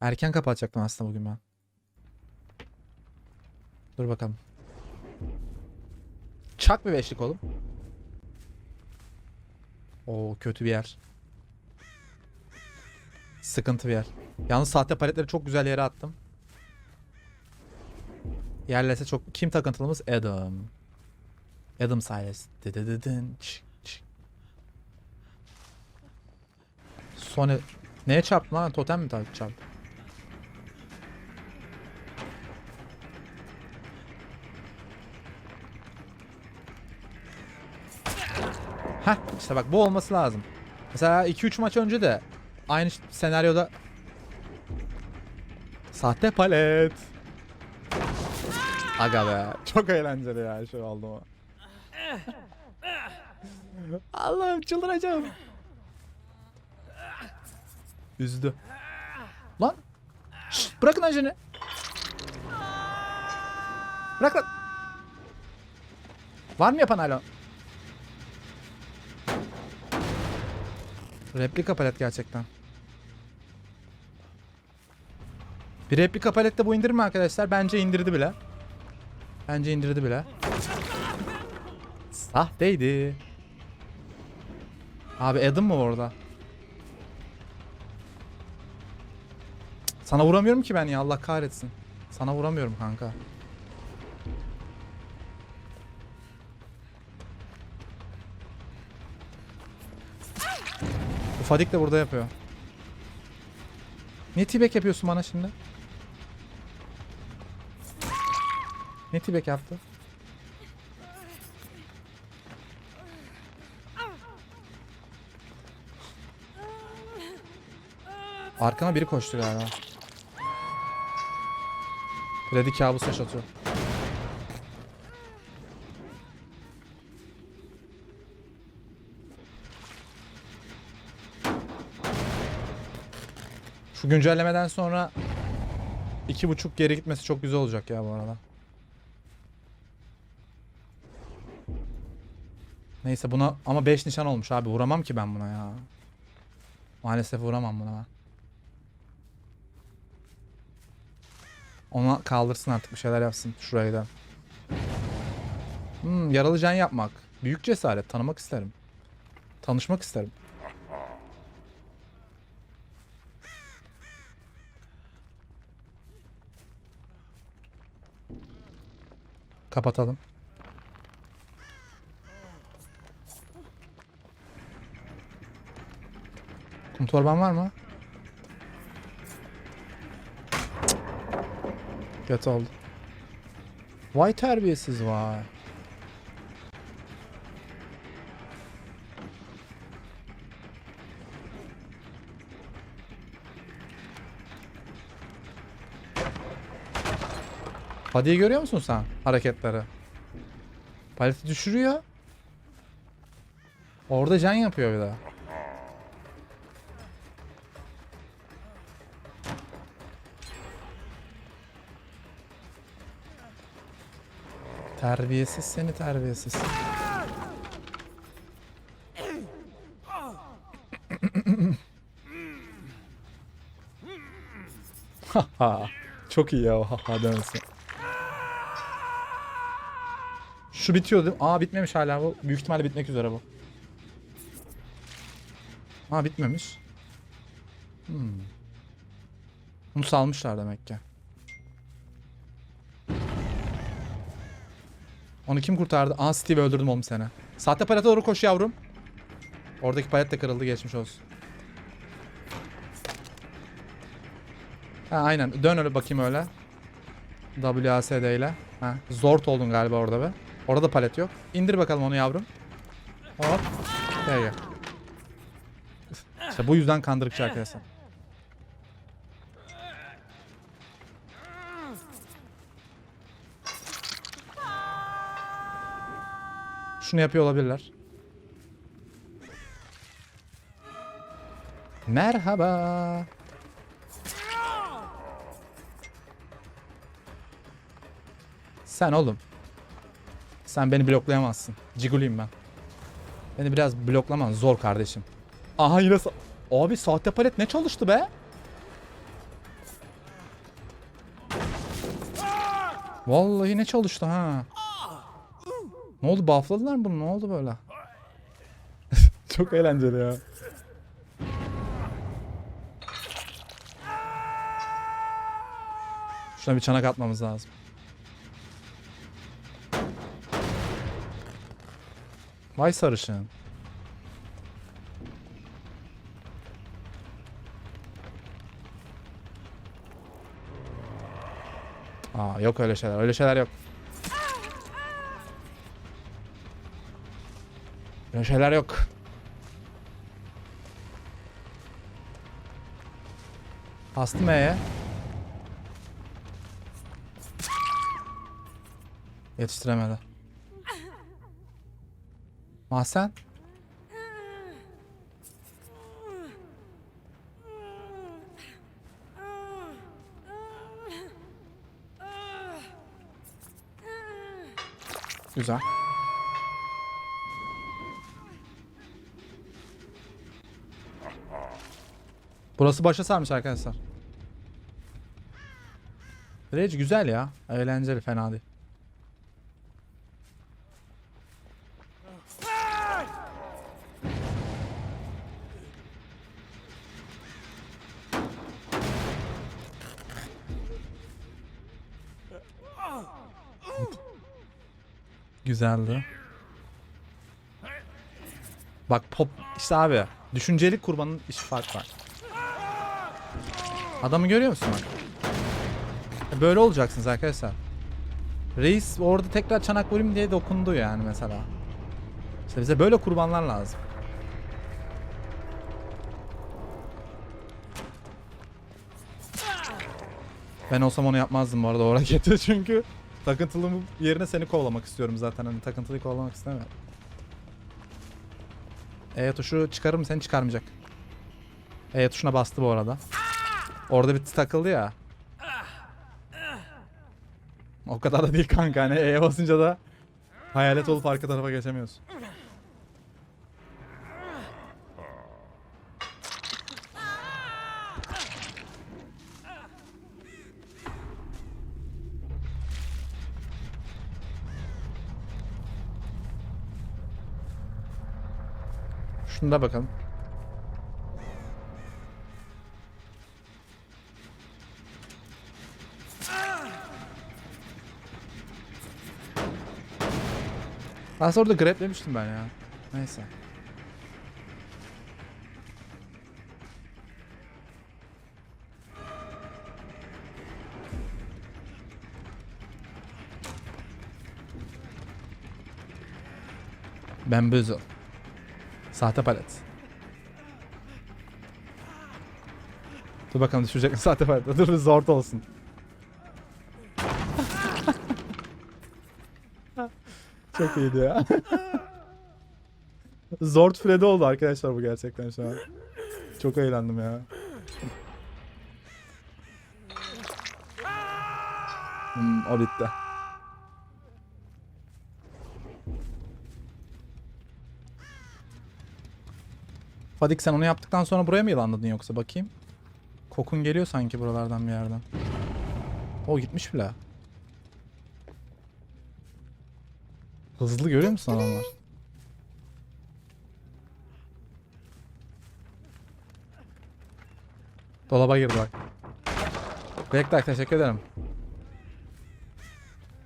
Erken kapatacaktım aslında bugün ben. Dur bakalım. Çak bir beşlik oğlum. Oo kötü bir yer. Sıkıntı bir yer. Yalnız sahte paletleri çok güzel yere attım. Yerlese çok... Kim takıntılımız? Adam. Adam Silas. Sony... Neye çarptın lan? Totem mi çarptı? İşte bak bu olması lazım. Mesela 2-3 maç önce de aynı senaryoda Sahte palet. Aga be. Çok eğlenceli ya şey oldu mu? Allah'ım çıldıracağım. Üzdü. Lan. Şşt, bırakın ajını. Bırak lan. Var mı yapan hala? Replika palet gerçekten. Bir replika palette bu indirir mi arkadaşlar? Bence indirdi bile. Bence indirdi bile. Sahteydi. Abi Adam mı orada? Sana vuramıyorum ki ben ya Allah kahretsin. Sana vuramıyorum kanka. Fadik de burada yapıyor. Ne tibek yapıyorsun bana şimdi? Ne tibek yaptı? Arkama biri koştu galiba. Freddy kabus yaşatıyor. Şu güncellemeden sonra iki buçuk geri gitmesi çok güzel olacak ya bu arada. Neyse buna ama 5 nişan olmuş abi vuramam ki ben buna ya. Maalesef vuramam buna ben. Ona kaldırsın artık bir şeyler yapsın şurayı da. Hmm, yaralı can yapmak. Büyük cesaret tanımak isterim. Tanışmak isterim. Kapatalım. Kum torban var mı? Cık. Kötü oldu. Vay terbiyesiz vay. Hadiyi görüyor musun sen hareketleri? Paleti düşürüyor. Orada can yapıyor bir daha. Terbiyesiz seni terbiyesiz. Haha. Çok iyi ya o haha demesi. Şu bitiyor değil mi? Aa bitmemiş hala bu. Büyük ihtimalle bitmek üzere bu. Aa bitmemiş. Hmm. Bunu salmışlar demek ki. Onu kim kurtardı? Aa Steve öldürdüm oğlum seni. Sahte palete doğru koş yavrum. Oradaki palet de kırıldı geçmiş olsun. Ha aynen. Dön öyle bakayım öyle. WASD ile. Ha, zort oldun galiba orada be. Orada palet yok. İndir bakalım onu yavrum. Hop. Gel gel. İşte bu yüzden kandırıkçı arkadaşlar. Şunu yapıyor olabilirler. Merhaba. Sen oğlum. Sen beni bloklayamazsın. Ciguliyim ben. Beni biraz bloklaman zor kardeşim. Aha yine sa Abi sahte palet ne çalıştı be? Vallahi ne çalıştı ha. Ne oldu buffladılar mı bunu? Ne oldu böyle? Çok eğlenceli ya. Şuna bir çanak atmamız lazım. Vay sarışın. Aa yok öyle şeyler. Öyle şeyler yok. Öyle şeyler yok. Bastım E'ye. Yetiştiremedi. Mahsen? Güzel. Burası başa sarmış arkadaşlar. Rage güzel ya. Eğlenceli fena değil. Güzeldi. Bak pop işte abi. Düşüncelik kurbanın işi fark var. Adamı görüyor musun bak? E, Böyle olacaksınız arkadaşlar. Reis orada tekrar çanak vurayım diye dokundu yani mesela. İşte bize böyle kurbanlar lazım. Ben olsam onu yapmazdım bu arada o çünkü takıntılı yerine seni kovalamak istiyorum zaten hani takıntılıyı kovalamak istemiyorum. E tuşu çıkarır mı seni çıkarmayacak. E tuşuna bastı bu arada. Orada bir takıldı ya. O kadar da değil kanka hani E'ye basınca da hayalet olup arka tarafa geçemiyorsun. Şunu bakalım. Aslında orada grablemiştim ben ya. Neyse. Bamboozle. Sahte palet. Dur bakalım düşecek mi sahte palet? Dur bir zort olsun. Çok iyiydi ya. Zord Freddy oldu arkadaşlar bu gerçekten şu an. Çok eğlendim ya. Hmm, o bitti. Fadik sen onu yaptıktan sonra buraya mı yılanladın yoksa bakayım? Kokun geliyor sanki buralardan bir yerden. O gitmiş bile. Hızlı görüyor musun adamlar? Dolaba girdi bak. Bekler teşekkür ederim.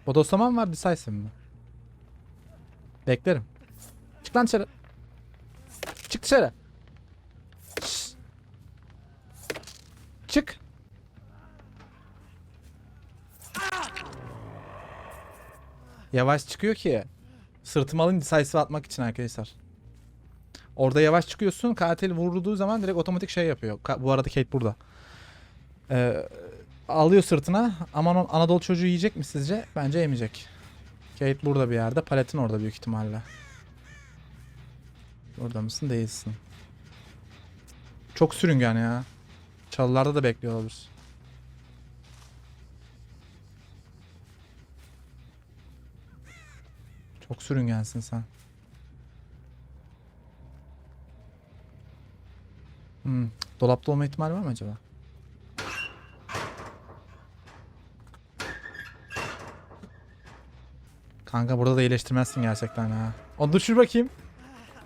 Bodoslama mı var decisive mi? Beklerim. Çık lan dışarı. Çık dışarı. Çık. Yavaş çıkıyor ki. Sırtıma alın decisive atmak için arkadaşlar. Orada yavaş çıkıyorsun. Katil vurulduğu zaman direkt otomatik şey yapıyor. Bu arada Kate burada. Ee, alıyor sırtına. Aman Anadolu çocuğu yiyecek mi sizce? Bence yemeyecek. Kate burada bir yerde. Paletin orada büyük ihtimalle. Orada mısın? Değilsin. Çok sürüngen ya. Çalılarda da bekliyor olabilir. Çok sürüngensin sen. Hmm. Dolapta olma ihtimali var mı acaba? Kanka burada da iyileştirmezsin gerçekten ya. Onu düşür bakayım.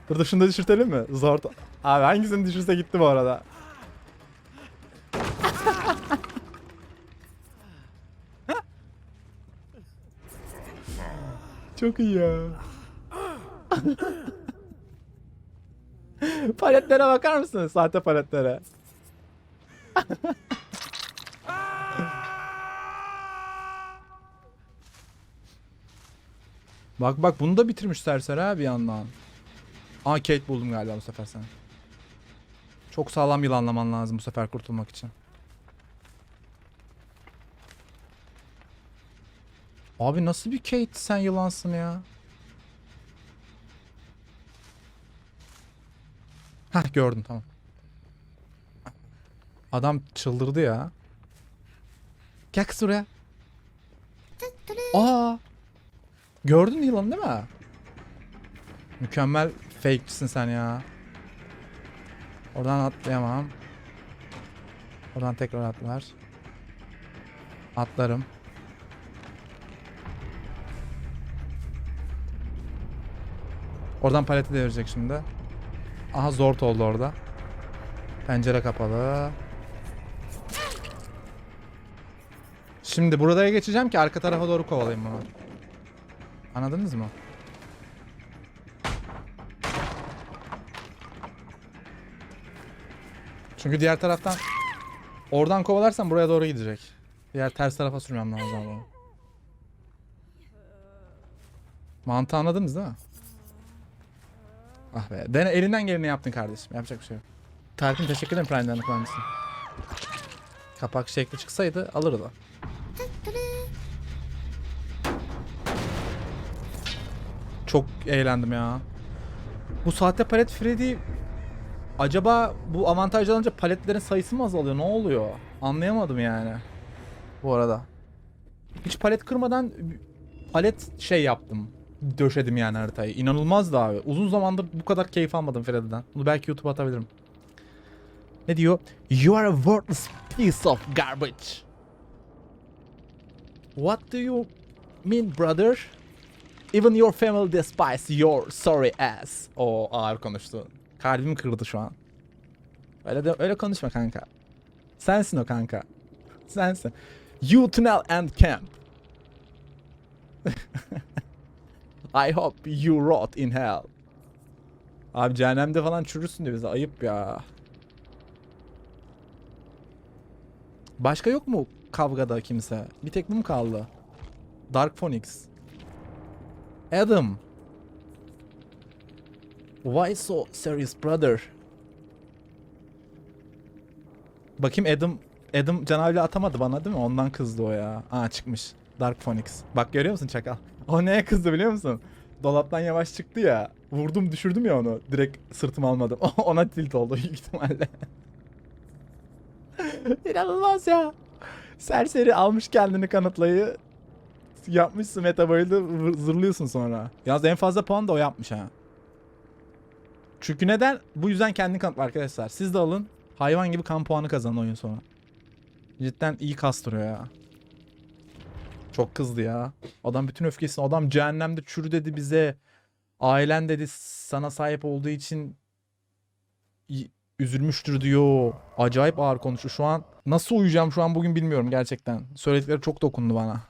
Dur dur şunu da düşürtelim mi? Zor. Abi hangisini düşürse gitti bu arada. Çok iyi ya. paletlere bakar mısın? Sahte paletlere. Bak bak bunu da bitirmiş serseri ha bir yandan. Aa Kate buldum galiba bu sefer sen. Çok sağlam yılanlaman lazım bu sefer kurtulmak için. Abi nasıl bir Kate sen yılansın ya? Hah gördüm tamam. Adam çıldırdı ya. Gel kız buraya. Aa. Gördün yılanı değil mi? Mükemmel fake'cisin sen ya. Oradan atlayamam. Oradan tekrar atlar. Atlarım. Oradan paleti devirecek şimdi. Aha zort oldu orada. Pencere kapalı. Şimdi buraya geçeceğim ki arka tarafa doğru kovalayayım bunu. Anladınız mı? Çünkü diğer taraftan oradan kovalarsam buraya doğru gidecek. Diğer ters tarafa sürmem lazım ama. Mantığı anladınız değil mi? Ah be. Dene, elinden geleni yaptın kardeşim. Yapacak bir şey yok. Tarık'ın teşekkür ederim Prime'den kullanmışsın. Kapak şekli çıksaydı alırdı. Çok eğlendim ya. Bu saatte palet Freddy acaba bu avantaj alınca paletlerin sayısı mı azalıyor? Ne oluyor? Anlayamadım yani. Bu arada. Hiç palet kırmadan palet şey yaptım. Döşedim yani haritayı. İnanılmazdı abi. Uzun zamandır bu kadar keyif almadım Freddy'den. Bunu belki YouTube'a atabilirim. Ne diyor? You are a worthless piece of garbage. What do you mean brother? Even your family despise your sorry ass. O ağır konuştu. Kalbimi kırdı şu an. Öyle de öyle konuşma kanka. Sensin o kanka. Sensin. You tunnel and camp. I hope you rot in hell. Abi cehennemde falan çürürsün diye bize ayıp ya. Başka yok mu kavgada kimse? Bir tek bu mu kaldı? Dark Phoenix. Adam. Why so serious brother? Bakayım Adam Adam canavli atamadı bana değil mi? Ondan kızdı o ya. Aa çıkmış. Dark Phoenix. Bak görüyor musun çakal? O neye kızdı biliyor musun? Dolaptan yavaş çıktı ya. Vurdum düşürdüm ya onu. Direkt sırtım almadım. Ona tilt oldu büyük ihtimalle. İnanılmaz ya. Serseri almış kendini kanıtlayı. Yapmışsın meta bayıldı vır- zırlıyorsun sonra. Yalnız en fazla puan da o yapmış ha. Çünkü neden? Bu yüzden kendini kanıtla arkadaşlar. Siz de alın. Hayvan gibi kan puanı kazanın oyun sonu. Cidden iyi kastırıyor ya. Çok kızdı ya. Adam bütün öfkesini adam cehennemde çürü dedi bize. Ailen dedi sana sahip olduğu için üzülmüştür diyor. Acayip ağır konuşuyor. Şu an nasıl uyuyacağım şu an bugün bilmiyorum gerçekten. Söyledikleri çok dokundu bana.